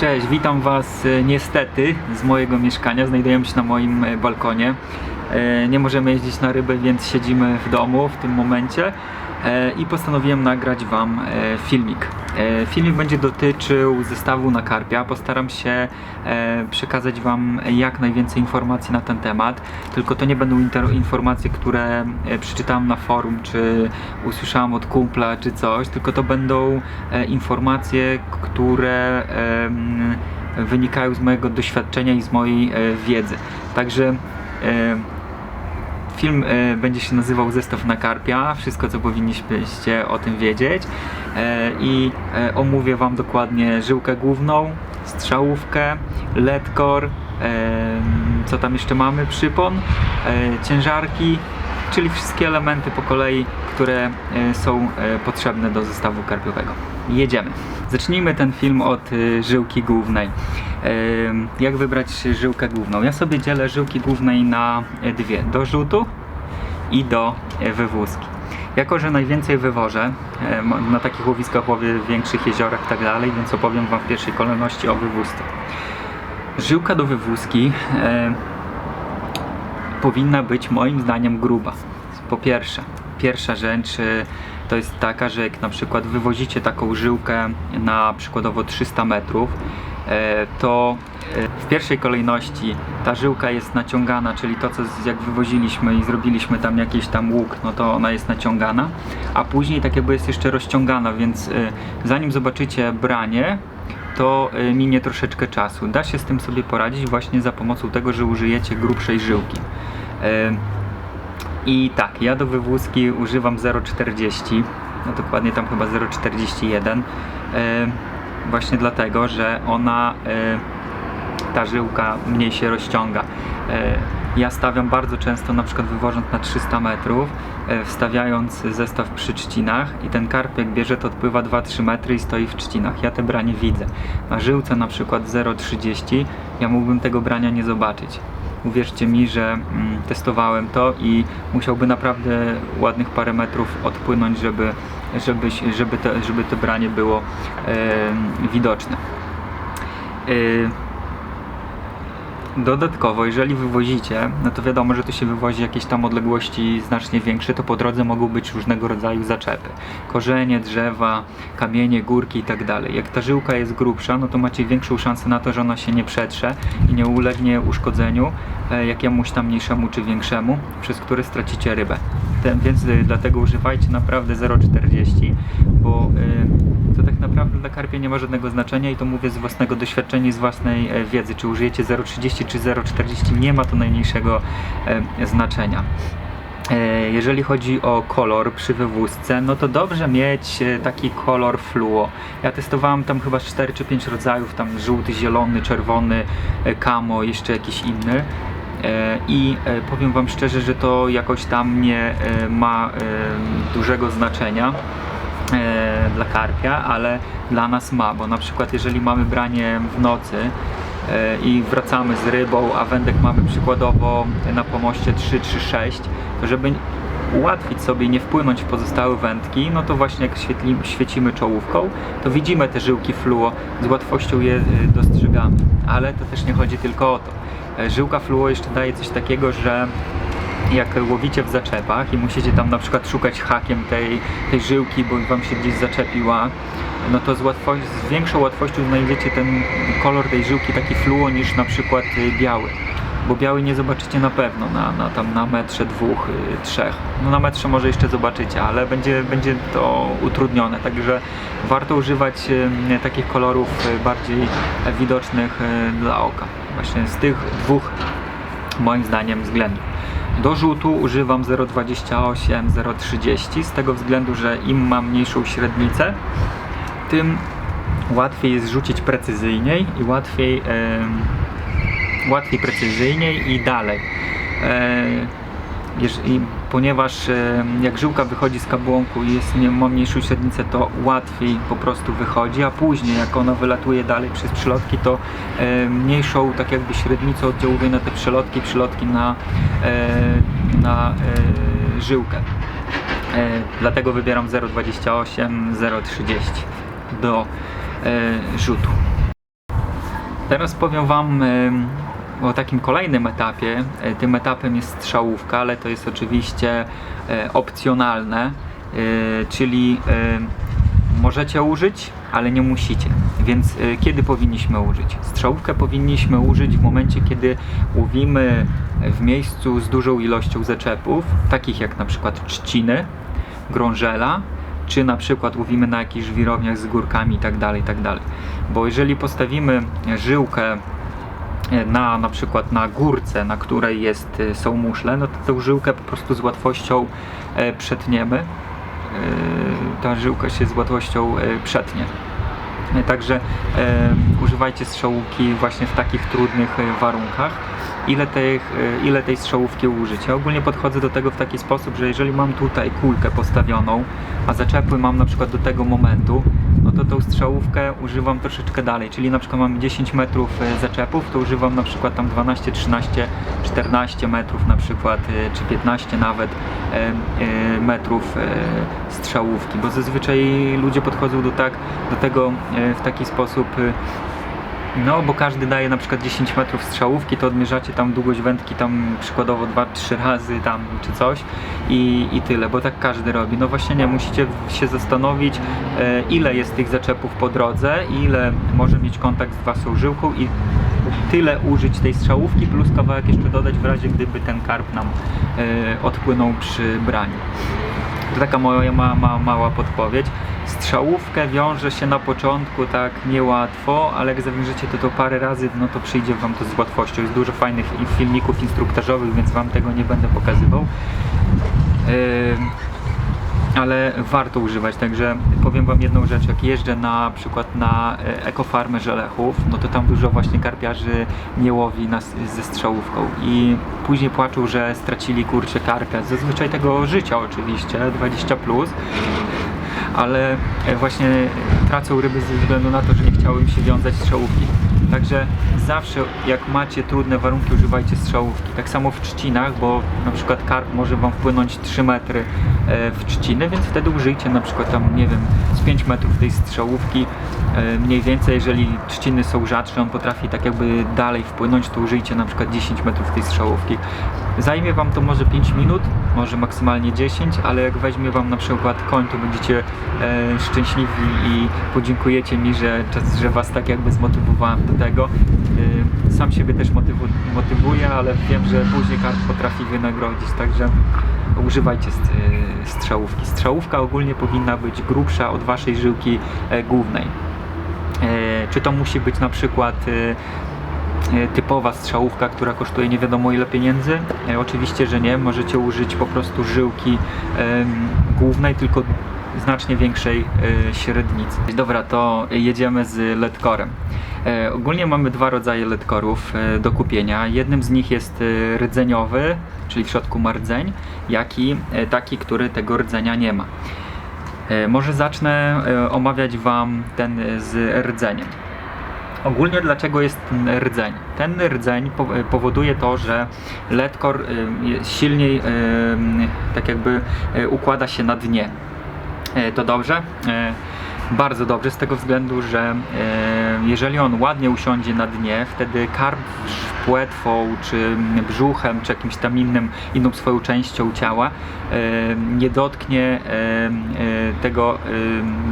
Cześć, witam Was e, niestety z mojego mieszkania. Znajdujemy się na moim e, balkonie. E, Nie możemy jeździć na ryby, więc siedzimy w domu w tym momencie i postanowiłem nagrać Wam e, filmik. E, Filmik będzie dotyczył zestawu na karpia. Postaram się e, przekazać Wam jak najwięcej informacji na ten temat. Tylko to nie będą informacje, które e, przeczytałem na forum, czy usłyszałem od kumpla, czy coś, tylko to będą e, informacje, które wynikają z mojego doświadczenia i z mojej e, wiedzy. Także e, Film e, będzie się nazywał Zestaw na karpia, wszystko co powinniście o tym wiedzieć e, i e, omówię Wam dokładnie żyłkę główną, strzałówkę, ledkor, e, co tam jeszcze mamy, przypon, e, ciężarki, czyli wszystkie elementy po kolei, które e, są e, potrzebne do zestawu karpiowego. Jedziemy. Zacznijmy ten film od e, żyłki głównej. E, Jak wybrać żyłkę główną? Ja sobie dzielę żyłki głównej na e, dwie. Do rzutu i do e, wywózki. Jako, że najwięcej wywożę, ma- na takich łowiskach łowię w większych jeziorach i tak dalej, więc opowiem Wam w pierwszej kolejności o wywózce. Żyłka do wywózki e, powinna być moim zdaniem gruba. Po pierwsze, pierwsza rzecz e, to jest taka, że jak na przykład wywozicie taką żyłkę na przykładowo 300 metrów, e, to e, w pierwszej kolejności ta żyłka jest naciągana, czyli to co jak wywoziliśmy i zrobiliśmy tam jakiś tam łuk, no to ona jest naciągana, a później tak jakby jest jeszcze rozciągana, więc e, zanim zobaczycie branie, to minie troszeczkę czasu. Da się z tym sobie poradzić właśnie za pomocą tego, że użyjecie grubszej żyłki. I tak, ja do wywózki używam 0,40, no dokładnie tam chyba 0,41. y, Właśnie dlatego, że ona, y, ta żyłka mniej się rozciąga. Y, Ja stawiam bardzo często, na przykład wywożąc na 300 metrów, e, wstawiając zestaw przy trzcinach i ten karpiek bierze, to odpływa 2-3 metry i stoi w trzcinach. Ja te branie widzę. Na żyłce na przykład 0,30 ja mógłbym tego brania nie zobaczyć. Uwierzcie mi, że mm, testowałem to i musiałby naprawdę ładnych parę metrów odpłynąć, żeby, żeby, żeby, te, żeby to branie było widoczne. Dodatkowo, jeżeli wywozicie, no to wiadomo, że to się wywozi jakieś tam odległości znacznie większe, to po drodze mogą być różnego rodzaju zaczepy. Korzenie, drzewa, kamienie, górki i tak dalej. Jak ta żyłka jest grubsza, no to macie większą szansę na to, że ona się nie przetrze i nie ulegnie uszkodzeniu e, jakiemuś tam mniejszemu czy większemu, przez który stracicie rybę. Ten, więc y, dlatego używajcie naprawdę 0,40, bo y, to tak naprawdę dla karpia nie ma żadnego znaczenia i to mówię z własnego doświadczenia i z własnej e, wiedzy. Czy użyjecie 0,30 czy 0,40 nie ma to najmniejszego e, znaczenia. E, Jeżeli chodzi o kolor przy wywózce, no to dobrze mieć e, taki kolor fluo. Ja testowałem tam chyba 4 czy 5 rodzajów, tam żółty, zielony, czerwony, kamo, jeszcze jakiś inny. I powiem Wam szczerze, że to jakoś tam nie ma dużego znaczenia dla karpia, ale dla nas ma, bo na przykład jeżeli mamy branie w nocy i wracamy z rybą, a wędek mamy przykładowo na pomoście 3-3-6, to żeby ułatwić sobie i nie wpłynąć w pozostałe wędki, no to właśnie jak świecimy czołówką, to widzimy te żyłki fluo, z łatwością je y, dostrzegamy, ale to też nie chodzi tylko o to. E, Żyłka fluo jeszcze daje coś takiego, że jak łowicie w zaczepach i musicie tam na przykład szukać hakiem tej, tej żyłki, bo wam się gdzieś zaczepiła, no to z, łatwo- z większą łatwością znajdziecie ten kolor tej żyłki taki fluo niż na przykład y, biały. Bo biały nie zobaczycie na pewno na, na, tam na metrze, dwóch, y, trzech. No na metrze może jeszcze zobaczycie, ale będzie, będzie to utrudnione. Także warto używać y, takich kolorów bardziej widocznych dla oka. Właśnie z tych dwóch moim zdaniem względów. Do rzutu używam 0,28, 0,30 z tego względu, że im mam mniejszą średnicę, tym łatwiej jest rzucić precyzyjniej i łatwiej, em, łatwiej precyzyjniej i dalej. E, i ponieważ e, jak żyłka wychodzi z kabłonku i jest, ma mniejszą średnicę, to łatwiej po prostu wychodzi, a później jak ona wylatuje dalej przez przylotki, to e, mniejszą tak jakby średnicą oddziałuje na te przylotki, przylotki na, e, na żyłkę. Dlatego wybieram 0,28, 0,30 do rzutu. Teraz powiem Wam o takim kolejnym etapie. E, Tym etapem jest strzałówka, ale to jest oczywiście e, opcjonalne, e, czyli możecie użyć, ale nie musicie. Więc kiedy powinniśmy użyć? Strzałówkę powinniśmy użyć w momencie, kiedy łowimy w miejscu z dużą ilością zaczepów, takich jak na przykład trzciny, grążela, czy na przykład łowimy na jakichś żwirowniach z górkami i tak dalej, i tak. Bo jeżeli postawimy żyłkę na na przykład na górce, na której jest, e, są muszle, no to tę żyłkę po prostu z łatwością e, przetniemy. E, Ta żyłka się z łatwością e, przetnie. E, Także e, używajcie strzałówki właśnie w takich trudnych e, warunkach. Ile, tych, e, ile tej strzałówki użyć? Ja ogólnie podchodzę do tego w taki sposób, że jeżeli mam tutaj kulkę postawioną, a zaczepły mam na przykład do tego momentu, to tą strzałówkę używam troszeczkę dalej, czyli na przykład mam 10 metrów e, zaczepów, to używam na przykład tam 12, 13, 14 metrów na przykład, e, czy 15 nawet e, metrów strzałówki, bo zazwyczaj ludzie podchodzą do, tak, do tego w taki sposób no, bo każdy daje na przykład 10 metrów strzałówki, to odmierzacie tam długość wędki tam przykładowo 2-3 razy tam czy coś i, i tyle, bo tak każdy robi. No właśnie nie, musicie się zastanowić e, ile jest tych zaczepów po drodze, ile może mieć kontakt z waszą żyłką i tyle użyć tej strzałówki plus kawałek jeszcze dodać w razie gdyby ten karp nam e, odpłynął przy braniu. To taka moja ma, ma, mała podpowiedź. Strzałówkę wiąże się na początku tak niełatwo, ale jak zawierzycie to, to parę razy, no to przyjdzie Wam to z łatwością. Jest dużo fajnych filmików instruktażowych, więc Wam tego nie będę pokazywał. Ym, ale warto używać, także powiem Wam jedną rzecz, jak jeżdżę na przykład na e, ekofarmę żelechów, no to tam dużo właśnie karpiarzy nie łowi nas ze strzałówką. I później płaczą, że stracili kurczę karpia, zazwyczaj tego życia oczywiście, 20+, plus, ale e, właśnie tracą ryby ze względu na to, że nie chciały im się wiązać strzałówki. Także zawsze jak macie trudne warunki używajcie strzałówki. Tak samo w trzcinach, bo na przykład karp może Wam wpłynąć 3 metry e, w trzciny, więc wtedy użyjcie na przykład tam, nie wiem, z 5 metrów tej strzałówki. E, Mniej więcej, jeżeli trzciny są rzadsze, on potrafi tak jakby dalej wpłynąć, to użyjcie na przykład 10 metrów tej strzałówki. Zajmie Wam to może 5 minut, może maksymalnie 10, ale jak weźmie Wam na przykład koń, to będziecie e, szczęśliwi i podziękujecie mi, że, że Was tak jakby zmotywowałem do tego. E, sam siebie też motywu, motywuję, ale wiem, że później karp potrafi wynagrodzić, także używajcie e, strzałówki. Strzałówka ogólnie powinna być grubsza od Waszej żyłki e, głównej. E, Czy to musi być na przykład typowa strzałówka, która kosztuje nie wiadomo ile pieniędzy? E, Oczywiście, że nie. Możecie użyć po prostu żyłki głównej, tylko znacznie większej e, średnicy. Dobra, to jedziemy z ledkorem. E, Ogólnie mamy dwa rodzaje ledkorów e, do kupienia. Jednym z nich jest e, rdzeniowy, czyli w środku ma rdzeń, jak i e, taki, który tego rdzenia nie ma. E, Może zacznę e, omawiać Wam ten e, z rdzeniem. Ogólnie dlaczego jest ten rdzeń? Ten rdzeń e, powoduje to, że ledkor e, silniej e, tak jakby układa się na dnie. To dobrze? Bardzo dobrze z tego względu, że e, jeżeli on ładnie usiądzie na dnie, wtedy karp płetwą, czy brzuchem, czy jakimś tam innym, inną swoją częścią ciała e, nie dotknie e, tego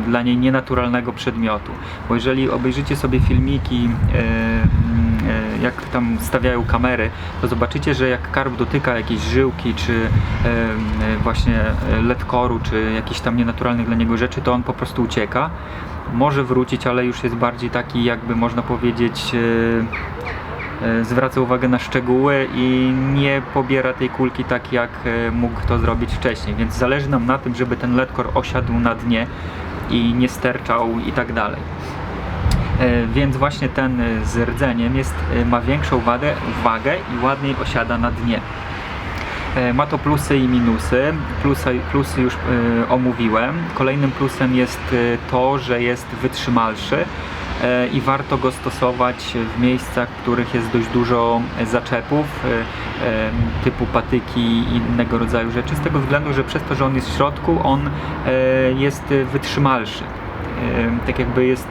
dla niej nienaturalnego przedmiotu. Bo jeżeli obejrzycie sobie filmiki jak tam stawiają kamery, to zobaczycie, że jak karp dotyka jakiejś żyłki, czy e, właśnie e, ledkoru, czy jakichś tam nienaturalnych dla niego rzeczy, to on po prostu ucieka. Może wrócić, ale już jest bardziej taki, jakby można powiedzieć, e, zwraca uwagę na szczegóły i nie pobiera tej kulki tak, jak mógł to zrobić wcześniej. Więc zależy nam na tym, żeby ten ledkor osiadł na dnie i nie sterczał i tak dalej. E, Więc właśnie ten e, z rdzeniem jest, e, ma większą wagę, wagę i ładniej osiada na dnie. Ma to plusy i minusy. Plusy, plusy już omówiłem. Kolejnym plusem jest to, że jest wytrzymalszy i warto go stosować w miejscach, w których jest dość dużo zaczepów typu patyki i innego rodzaju rzeczy z tego względu, że przez to, że on jest w środku, on jest wytrzymalszy. Tak jakby jest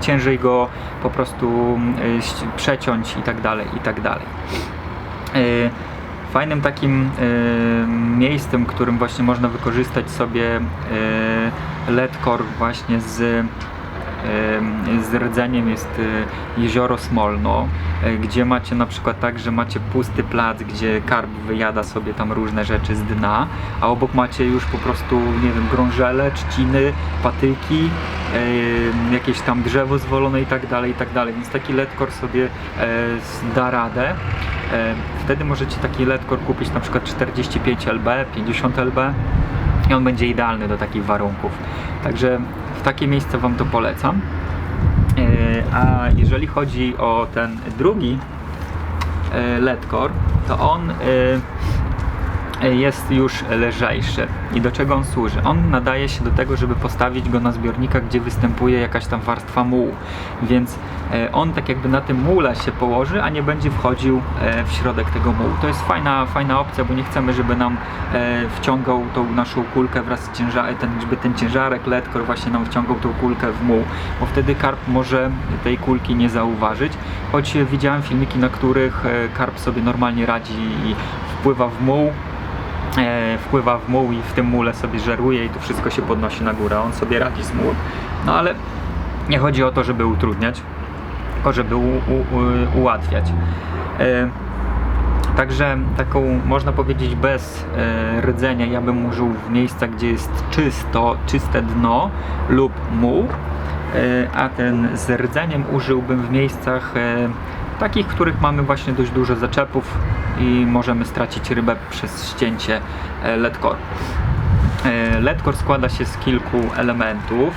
ciężej go po prostu przeciąć i tak dalej, i tak dalej. E, Fajnym takim miejscem, którym właśnie można wykorzystać sobie e, LED core właśnie z z rdzeniem jest e, jezioro Smolno, e, gdzie macie na przykład tak, że macie pusty plac, gdzie karp wyjada sobie tam różne rzeczy z dna, a obok macie już po prostu, nie wiem, grążele, trzciny, patyki, jakieś tam drzewo zwolone i tak dalej, i tak dalej. Więc taki ledkor sobie e, da radę. Wtedy możecie taki ledkor kupić na przykład 45 lb, 50 lb i on będzie idealny do takich warunków. Także takie miejsce Wam to polecam. E, A jeżeli chodzi o ten drugi e, ledkor, to on e, jest już lżejszy. I do czego on służy? On nadaje się do tego, żeby postawić go na zbiornikach, gdzie występuje jakaś tam warstwa mułu. Więc e, on tak jakby na tym mułle się położy, a nie będzie wchodził e, w środek tego mułu. To jest fajna, fajna opcja, bo nie chcemy, żeby nam e, wciągał tą naszą kulkę wraz z ciężarem, ten, żeby ten ciężarek ledkor właśnie nam wciągał tą kulkę w muł, bo wtedy karp może tej kulki nie zauważyć. Choć widziałem filmiki, na których karp sobie normalnie radzi i wpływa w muł, wpływa w muł i w tym mule sobie żeruje i to wszystko się podnosi na górę. On sobie radzi z mułem. No ale nie chodzi o to, żeby utrudniać, tylko żeby u, u, u, ułatwiać. E, Także taką, można powiedzieć, bez e, rdzenia ja bym użył w miejscach, gdzie jest czysto, czyste dno lub muł, e, a ten z rdzeniem użyłbym w miejscach e, takich, w których mamy właśnie dość dużo zaczepów i możemy stracić rybę przez ścięcie e, ledkoru. E, Ledkor składa się z kilku elementów.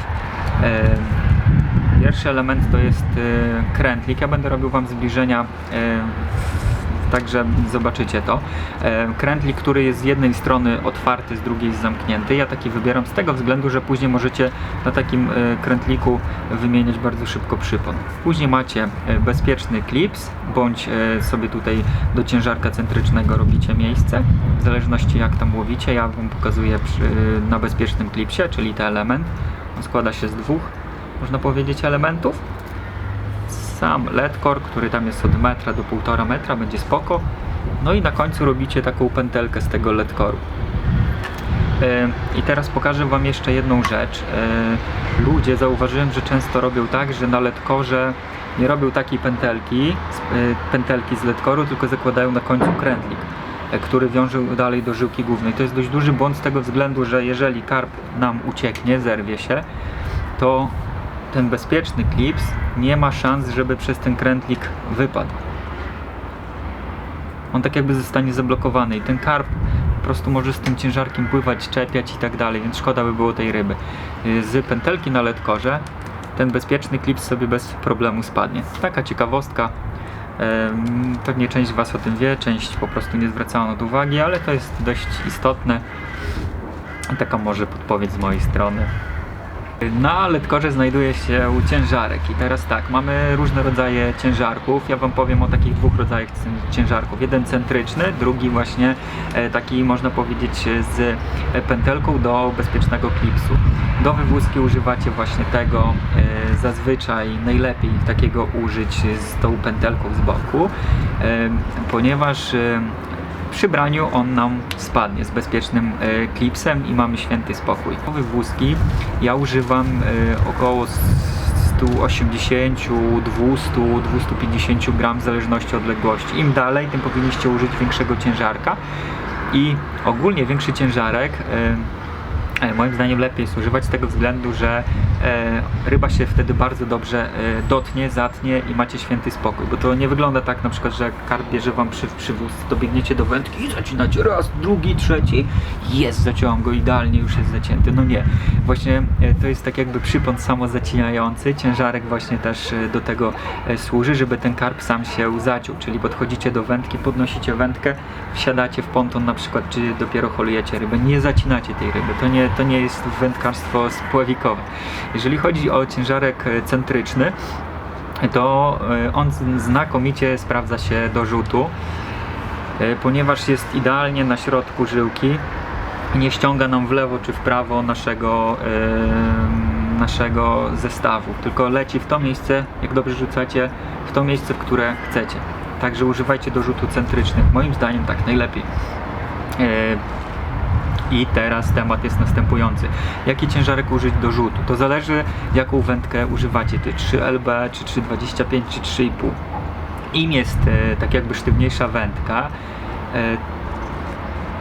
E, Pierwszy element to jest e, krętlik. Ja będę robił Wam zbliżenia, e, także zobaczycie to. E, Krętlik, który jest z jednej strony otwarty, z drugiej zamknięty. Ja taki wybieram z tego względu, że później możecie na takim e, krętliku wymieniać bardzo szybko przypon. Później macie e, bezpieczny klips, bądź sobie tutaj do ciężarka centrycznego robicie miejsce, w zależności jak tam łowicie. Ja Wam pokazuję przy, na bezpiecznym klipsie, czyli ten element. On składa się z dwóch, można powiedzieć, elementów. Sam ledkor, który tam jest od metra do półtora metra, będzie spoko. No i na końcu robicie taką pętelkę z tego ledkoru. E, I teraz pokażę Wam jeszcze jedną rzecz. E, Ludzie zauważyłem, że często robią tak, że na ledkorze nie robią takiej pętelki, e, pętelki z ledkoru, tylko zakładają na końcu krętlik, który wiąże dalej do żyłki głównej. To jest dość duży błąd z tego względu, że jeżeli karp nam ucieknie, zerwie się, to ten bezpieczny klips nie ma szans, żeby przez ten krętlik wypadł. On tak jakby zostanie zablokowany i ten karp po prostu może z tym ciężarkiem pływać, czepiać i tak dalej, więc szkoda by było tej ryby. Y, Z pętelki na ledkorze ten bezpieczny klips sobie bez problemu spadnie. Taka ciekawostka. Pewnie część Was o tym wie, część po prostu nie zwracała na to uwagi, ale to jest dość istotne. Taka może podpowiedź z mojej strony. Na ledkorze znajduje się ciężarek i teraz tak, mamy różne rodzaje ciężarków. Ja Wam powiem o takich dwóch rodzajach ciężarków. Jeden centryczny, drugi właśnie e, taki można powiedzieć e, z e, pętelką do bezpiecznego klipsu. Do wywózki używacie właśnie tego, zazwyczaj najlepiej takiego użyć z tą pętelką z boku, ponieważ przy braniu on nam spadnie z bezpiecznym e, klipsem i mamy święty spokój. Nowe wózki ja używam e, około 180, 200, 250 gram w zależności od odległości. Im dalej, tym powinniście użyć większego ciężarka i ogólnie większy ciężarek e, Moim zdaniem lepiej jest używać z tego względu, że e, ryba się wtedy bardzo dobrze e, dotnie, zatnie i macie święty spokój. Bo to nie wygląda tak na przykład, że karp bierze wam przy, przywóz, to biegniecie do wędki i zaczynacie raz, drugi, trzeci. Jest, zaciąłam go idealnie, już jest zacięty. No nie. Właśnie e, to jest tak jakby przypon samozacinający. Ciężarek właśnie też e, do tego e, służy, żeby ten karp sam się zaciął. Czyli podchodzicie do wędki, podnosicie wędkę, wsiadacie w ponton na przykład, czy dopiero holujecie rybę. Nie zacinacie tej ryby. To nie, to nie jest wędkarstwo spławikowe. Jeżeli chodzi o ciężarek e, centryczny, to e, on znakomicie sprawdza się do rzutu, e, ponieważ jest idealnie na środku żyłki. Nie ściąga nam w lewo czy w prawo naszego em, naszego zestawu, tylko leci w to miejsce, jak dobrze rzucacie, w to miejsce, w które chcecie. Także używajcie do rzutu centrycznych. Moim zdaniem tak najlepiej. E, I teraz temat jest następujący. Jaki ciężarek użyć do rzutu? To zależy jaką wędkę używacie, czy 3LB, czy 325, czy 3,5. Im jest e, tak jakby sztywniejsza wędka, e,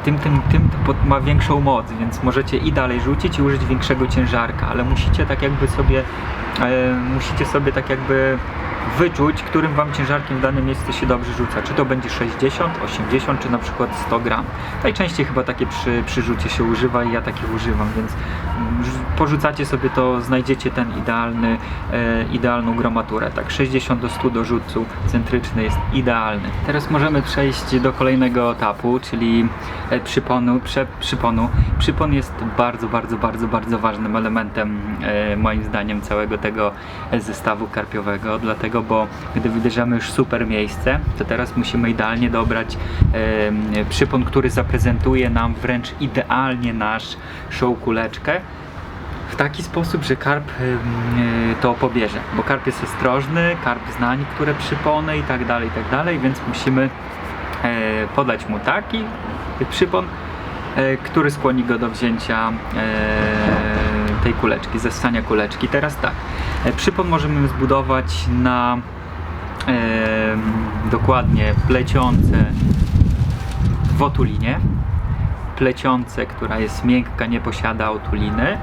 tym, tym, tym ma większą moc, więc możecie i dalej rzucić i użyć większego ciężarka, ale musicie tak jakby sobie e, musicie sobie tak jakby wyczuć, którym wam ciężarkiem w danym miejscu się dobrze rzuca. Czy to będzie 60, 80, czy na przykład 100 gram. Najczęściej chyba takie przy, przy rzucie się używa i ja takich używam, więc mm, rzu- porzucacie sobie to, znajdziecie ten idealny, e, idealną gramaturę. Tak 60 do 100 do rzutu centryczny jest idealny. Teraz możemy przejść do kolejnego etapu, czyli e, przyponu. Prze, przyponu. Przypon jest bardzo, bardzo, bardzo, bardzo ważnym elementem e, moim zdaniem całego tego e, zestawu karpiowego, dlatego, bo gdy wybierzemy już super miejsce, to teraz musimy idealnie dobrać e, przypon, który zaprezentuje nam wręcz idealnie nasz show kuleczkę. W taki sposób, że karp y, to pobierze, bo karp jest ostrożny, karp zna niektóre przypony i tak dalej, i tak dalej, więc musimy e, podać mu taki przypon, e, który skłoni go do wzięcia e, tej kuleczki, zestania kuleczki. Teraz tak, e, przypon możemy zbudować na e, dokładnie pleciące w otulinie, pleciące, która jest miękka, nie posiada otuliny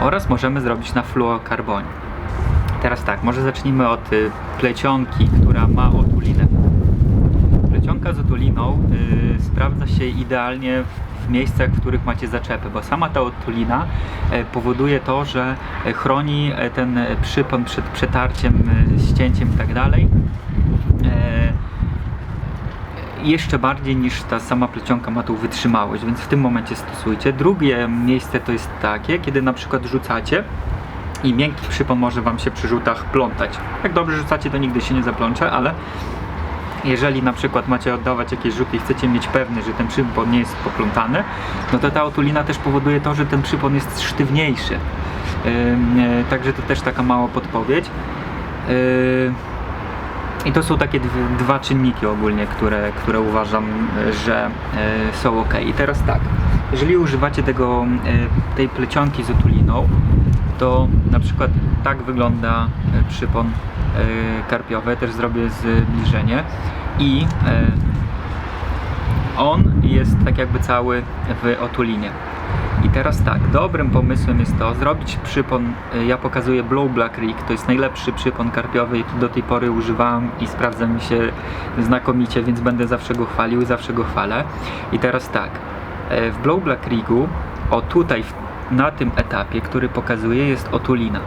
oraz możemy zrobić na fluokarbonie. Teraz tak, może zacznijmy od y, plecionki, która ma otulinę. Plecionka z otuliną y, sprawdza się idealnie w, w miejscach, w których macie zaczepy, bo sama ta otulina e, powoduje to, że e, chroni e, ten przypon przed przetarciem, ścięciem i tak jeszcze bardziej niż ta sama plecionka ma tą wytrzymałość, więc w tym momencie stosujcie. Drugie miejsce to jest takie, kiedy na przykład rzucacie i miękki przypon może Wam się przy rzutach plątać. Jak dobrze rzucacie, to nigdy się nie zaplącze, ale jeżeli na przykład macie oddawać jakieś rzuty i chcecie mieć pewny, że ten przypon nie jest poplątany, no to ta otulina też powoduje to, że ten przypon jest sztywniejszy. E, Także to też taka mała podpowiedź. Yy, i to są takie dwa czynniki ogólnie, które, które uważam, że e, są ok. I teraz tak, jeżeli używacie tego, e, tej plecionki z otuliną, to na przykład tak wygląda przypon e, karpiowy, też zrobię zbliżenie i e, on jest tak jakby cały w otulinie. I teraz tak, dobrym pomysłem jest to zrobić przypon, y, ja pokazuję Blow Black Rig, to jest najlepszy przypon karpiowy, jaki do tej pory używałem i sprawdza mi się znakomicie, więc będę zawsze go chwalił i zawsze go chwalę. I teraz tak, e, w Blow Black Rigu, o tutaj, na tym etapie, który pokazuję, jest otulina.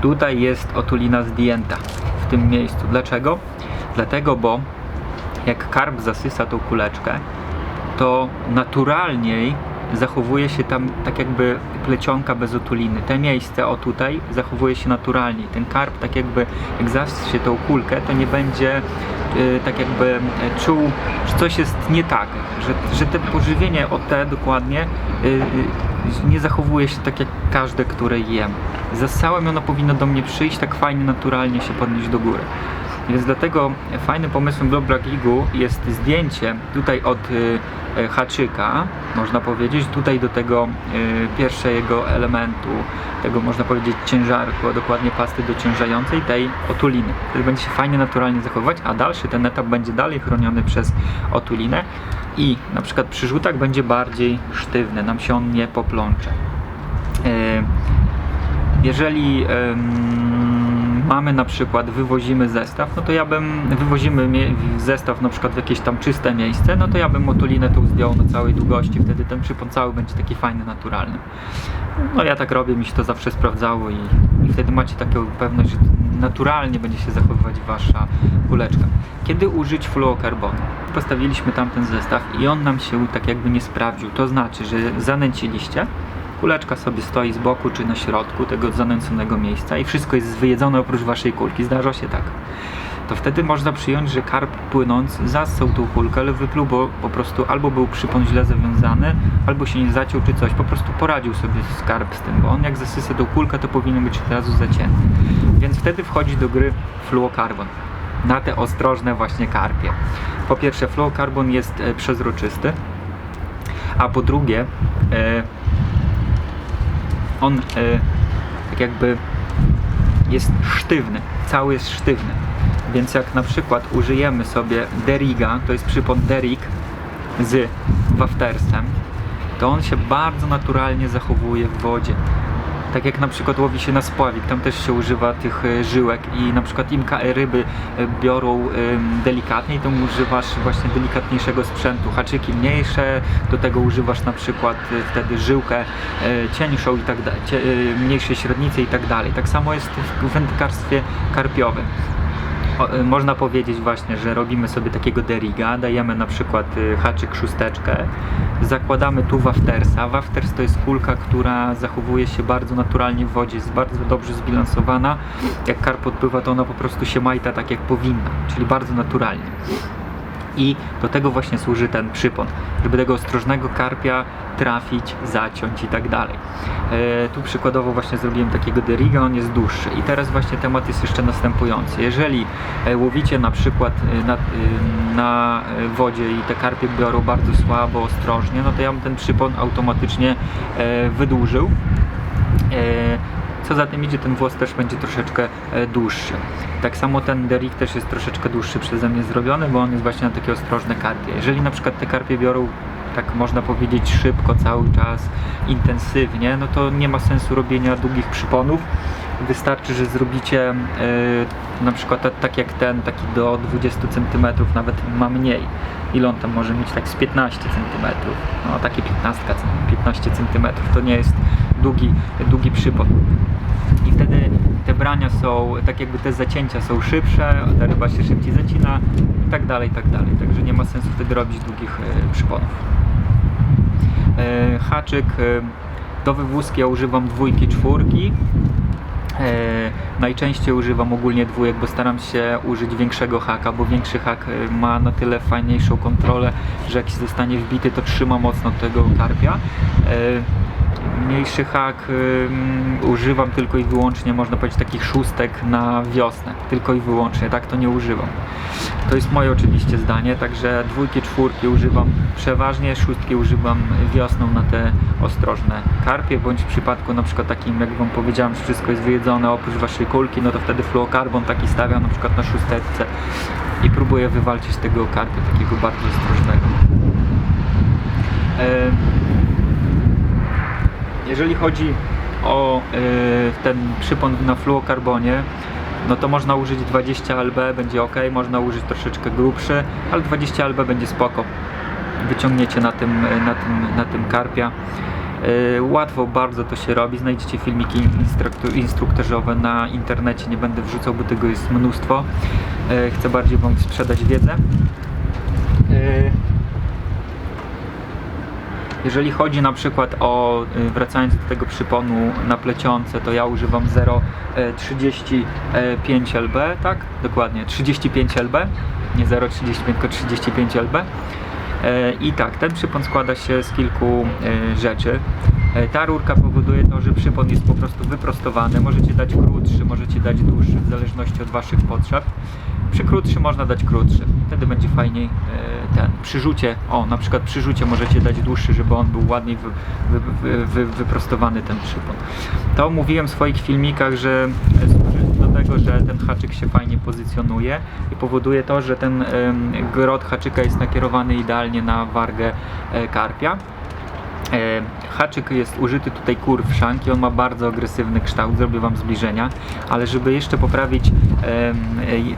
Tutaj jest otulina zdjęta w tym miejscu. Dlaczego? Dlatego, bo jak karp zasysa tą kuleczkę, to naturalniej zachowuje się tam tak jakby plecionka bez otuliny. Te miejsce o tutaj zachowuje się naturalnie. Ten karp tak jakby jak zasie tą kulkę, to nie będzie y, tak jakby czuł, że coś jest nie tak, że, że te pożywienie o te dokładnie y, y, nie zachowuje się tak jak każde, które jem. Zasałem ono powinno do mnie przyjść tak fajnie, naturalnie się podnieść do góry. Więc dlatego fajnym pomysłem do Bragigu jest zdjęcie tutaj od y, y, haczyka, można powiedzieć, tutaj do tego y, pierwszego elementu, tego można powiedzieć ciężarku, dokładnie pasty dociężającej, tej otuliny. Wtedy będzie się fajnie, naturalnie zachowywać, a dalszy ten etap będzie dalej chroniony przez otulinę i na przykład przy rzutach będzie bardziej sztywny, nam się on nie poplącze. Jeżeli mamy na przykład, wywozimy zestaw, no to ja bym, wywozimy zestaw na przykład w jakieś tam czyste miejsce, no to ja bym motulinę tą zdjął na całej długości, wtedy ten przypon cały będzie taki fajny, naturalny. No ja tak robię, mi się to zawsze sprawdzało i, i wtedy macie taką pewność, że naturalnie będzie się zachowywać wasza kuleczka. Kiedy użyć fluokarbonu? Postawiliśmy tamten zestaw i on nam się tak jakby nie sprawdził, to znaczy, że zanęciliście, kuleczka sobie stoi z boku czy na środku tego zanęconego miejsca i wszystko jest wyjedzone oprócz waszej kulki. Zdarza się tak. to wtedy można przyjąć, że karp płynąc zassał tą kulkę, ale wypluł, bo po prostu albo był przypon źle zawiązany, albo się nie zaciął czy coś. Po prostu poradził sobie skarb z tym, bo on jak zasysa tą kulkę, to powinien być od razu zacięty. Więc wtedy wchodzi do gry fluokarbon na te ostrożne właśnie karpie. Po pierwsze, fluokarbon jest e, przezroczysty, a po drugie, e, on e, tak jakby jest sztywny, cały jest sztywny. Więc jak na przykład użyjemy sobie deriga, to jest przypon derig z waftersem, to on się bardzo naturalnie zachowuje w wodzie. Tak jak na przykład łowi się na spławik, tam też się używa tych e, żyłek i na przykład im ryby e, biorą delikatniej, to używasz właśnie delikatniejszego sprzętu. Haczyki mniejsze, do tego używasz na przykład e, wtedy żyłkę cieńszą i tak dalej, mniejsze średnice i tak dalej. Tak samo jest w wędkarstwie karpiowym. Y, można powiedzieć właśnie, że robimy sobie takiego deriga, dajemy na przykład y, haczyk szósteczkę, zakładamy tu waftersa. Wafters to jest kulka, która zachowuje się bardzo naturalnie w wodzie, jest bardzo dobrze zbilansowana. Jak karp odpływa, to ona po prostu się majta tak jak powinna, czyli bardzo naturalnie. I do tego właśnie służy ten przypon, żeby tego ostrożnego karpia trafić, zaciąć i tak dalej. E, tu przykładowo właśnie zrobiłem takiego deriga, on jest dłuższy. I teraz właśnie temat jest jeszcze następujący. Jeżeli e, łowicie na przykład e, na, na wodzie i te karpie biorą bardzo słabo, ostrożnie, no to ja bym ten przypon automatycznie wydłużył. Co za tym idzie, ten włos też będzie troszeczkę e, dłuższy. Tak samo ten derik też jest troszeczkę dłuższy przeze mnie zrobiony, bo on jest właśnie na takie ostrożne karpie. Jeżeli na przykład te karpie biorą tak można powiedzieć szybko, cały czas, intensywnie, no to nie ma sensu robienia długich przyponów. Wystarczy, że zrobicie e, na przykład ta- tak jak ten, taki do 20 cm, nawet ma mniej. Ile on tam może mieć? Tak z 15 cm. No takie 15, cm, 15 cm to nie jest długi, długi przypon. I wtedy te brania są, tak jakby te zacięcia są szybsze, ta ryba się szybciej zacina i tak dalej, i tak dalej. Także nie ma sensu wtedy robić długich e, przyponów. E, haczyk e, do wywózki ja używam dwójki, czwórki. Najczęściej używam ogólnie dwójek, bo staram się użyć większego haka, bo większy hak ma na tyle fajniejszą kontrolę, że jak się zostanie wbity, to trzyma mocno tego karpia. Mniejszy hak ym, używam tylko i wyłącznie, można powiedzieć, takich szóstek na wiosnę. Tylko i wyłącznie, tak to nie używam. To jest moje oczywiście zdanie, także dwójki, czwórki używam przeważnie, szóstki używam wiosną na te ostrożne karpie, bądź w przypadku na przykład takim, jak wam powiedziałem, że wszystko jest wyjedzone oprócz waszej kulki, no to wtedy fluokarbon taki stawiam na przykład na szósteczce i próbuję wywalczyć tego karpia takiego bardzo ostrożnego. Em, jeżeli chodzi o y, ten przypon na fluokarbonie, no to można użyć 20 lb, będzie ok, można użyć troszeczkę grubszy, ale 20 lb będzie spoko. Wyciągniecie na tym, na tym, na tym karpia. Y, Łatwo bardzo to się robi, znajdziecie filmiki instruktażowe na internecie, nie będę wrzucał, bo tego jest mnóstwo. Y, Chcę bardziej Wam sprzedać wiedzę. Jeżeli chodzi na przykład o, y, wracając do tego przyponu na plecionce, to ja używam 0,35 lb, tak? Dokładnie, 35 lb, nie 0,35, tylko 35 lb. E, I tak, ten przypon składa się z kilku e, rzeczy. E, Ta rurka powoduje to, że przypon jest po prostu wyprostowany. Możecie dać krótszy, możecie dać dłuższy, w zależności od Waszych potrzeb. Przy krótszy można dać krótszy, wtedy będzie fajniej e, ten. Przy rzucie, o na przykład przy rzucie możecie dać dłuższy, żeby on był ładniej wy, wy, wy, wy, wyprostowany ten przypon. To mówiłem w swoich filmikach, że e, do tego, że ten haczyk się fajnie pozycjonuje i powoduje to, że ten grot haczyka jest nakierowany idealnie na wargę e, karpia. E, Haczyk jest użyty tutaj kurw szanki, on ma bardzo agresywny kształt, zrobię Wam zbliżenia, ale żeby jeszcze poprawić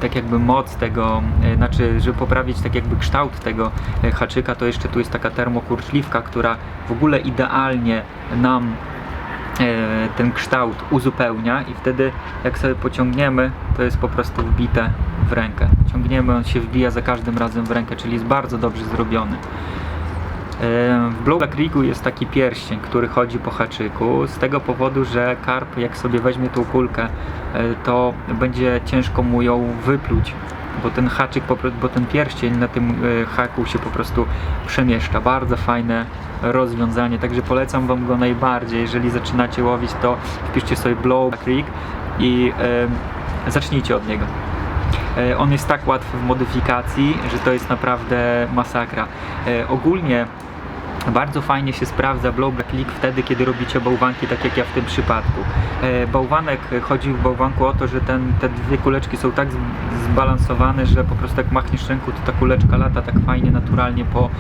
tak jakby moc tego, e, znaczy żeby poprawić tak jakby kształt tego e, haczyka, to jeszcze tu jest taka termokurczliwka, która w ogóle idealnie nam ten kształt uzupełnia i wtedy jak sobie pociągniemy, to jest po prostu wbite w rękę. Ciągniemy, on się wbija za każdym razem w rękę, czyli jest bardzo dobrze zrobiony. W Blowback Rigu jest taki pierścień, który chodzi po haczyku, z tego powodu, że karp jak sobie weźmie tą kulkę, e, to będzie ciężko mu ją wypluć bo ten haczyk, bo ten pierścień na tym e, haku się po prostu przemieszcza. Bardzo fajne rozwiązanie, także polecam Wam go najbardziej. Jeżeli zaczynacie łowić, to wpiszcie sobie Blow Creek i zacznijcie od niego. E, On jest tak łatwy w modyfikacji, że to jest naprawdę masakra. E, Ogólnie bardzo fajnie się sprawdza blowback click wtedy, kiedy robicie bałwanki, tak jak ja w tym przypadku. E, Bałwanek, chodzi w bałwanku o to, że ten, te dwie kuleczki są tak zbalansowane, że po prostu jak machniesz ręką, to ta kuleczka lata tak fajnie, naturalnie po,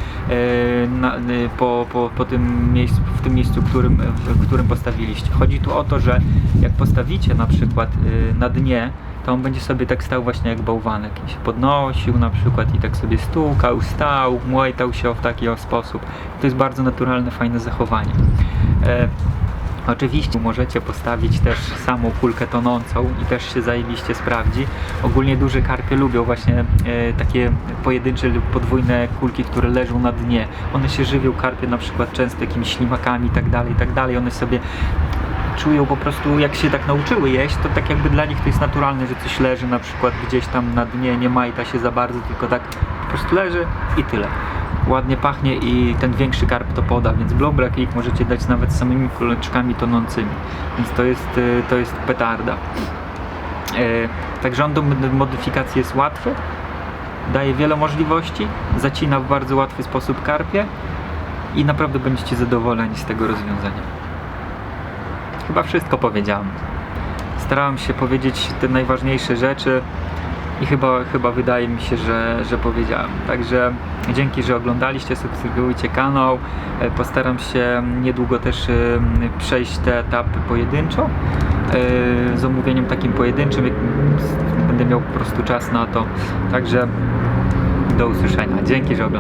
na, po, po, po tym miejscu, w tym miejscu, którym, w którym postawiliście. Chodzi tu o to, że jak postawicie na przykład na dnie, to on będzie sobie tak stał właśnie jak bałwanek i się podnosił na przykład i tak sobie stukał, stał, młejtał się w taki o sposób. To jest bardzo naturalne, fajne zachowanie. E, Oczywiście możecie postawić też samą kulkę tonącą i też się zajebiście sprawdzi. Ogólnie duże karpie lubią właśnie e, takie pojedyncze lub podwójne kulki, które leżą na dnie. One się żywią karpie na przykład często jakimiś ślimakami i tak dalej, i tak dalej. One sobie czują po prostu, jak się tak nauczyły jeść, to tak jakby dla nich to jest naturalne, że coś leży na przykład gdzieś tam na dnie, nie majta się za bardzo, tylko tak po prostu leży i tyle. Ładnie pachnie i ten większy karp to poda, więc blowback ich możecie dać nawet samymi kuleczkami tonącymi, więc to jest, y, to jest petarda. E, Także on do mod- modyfikacji jest łatwy, daje wiele możliwości, zacina w bardzo łatwy sposób karpie i naprawdę będziecie zadowoleni z tego rozwiązania. Chyba wszystko powiedziałem. Starałem się powiedzieć te najważniejsze rzeczy i chyba, chyba wydaje mi się, że, że powiedziałem. Także dzięki, że oglądaliście, subskrybujcie kanał. E, Postaram się niedługo też e, przejść te etapy pojedynczo. e, Z omówieniem takim pojedynczym, jak będę miał po prostu czas na to. Także do usłyszenia. Dzięki, że oglądaliście.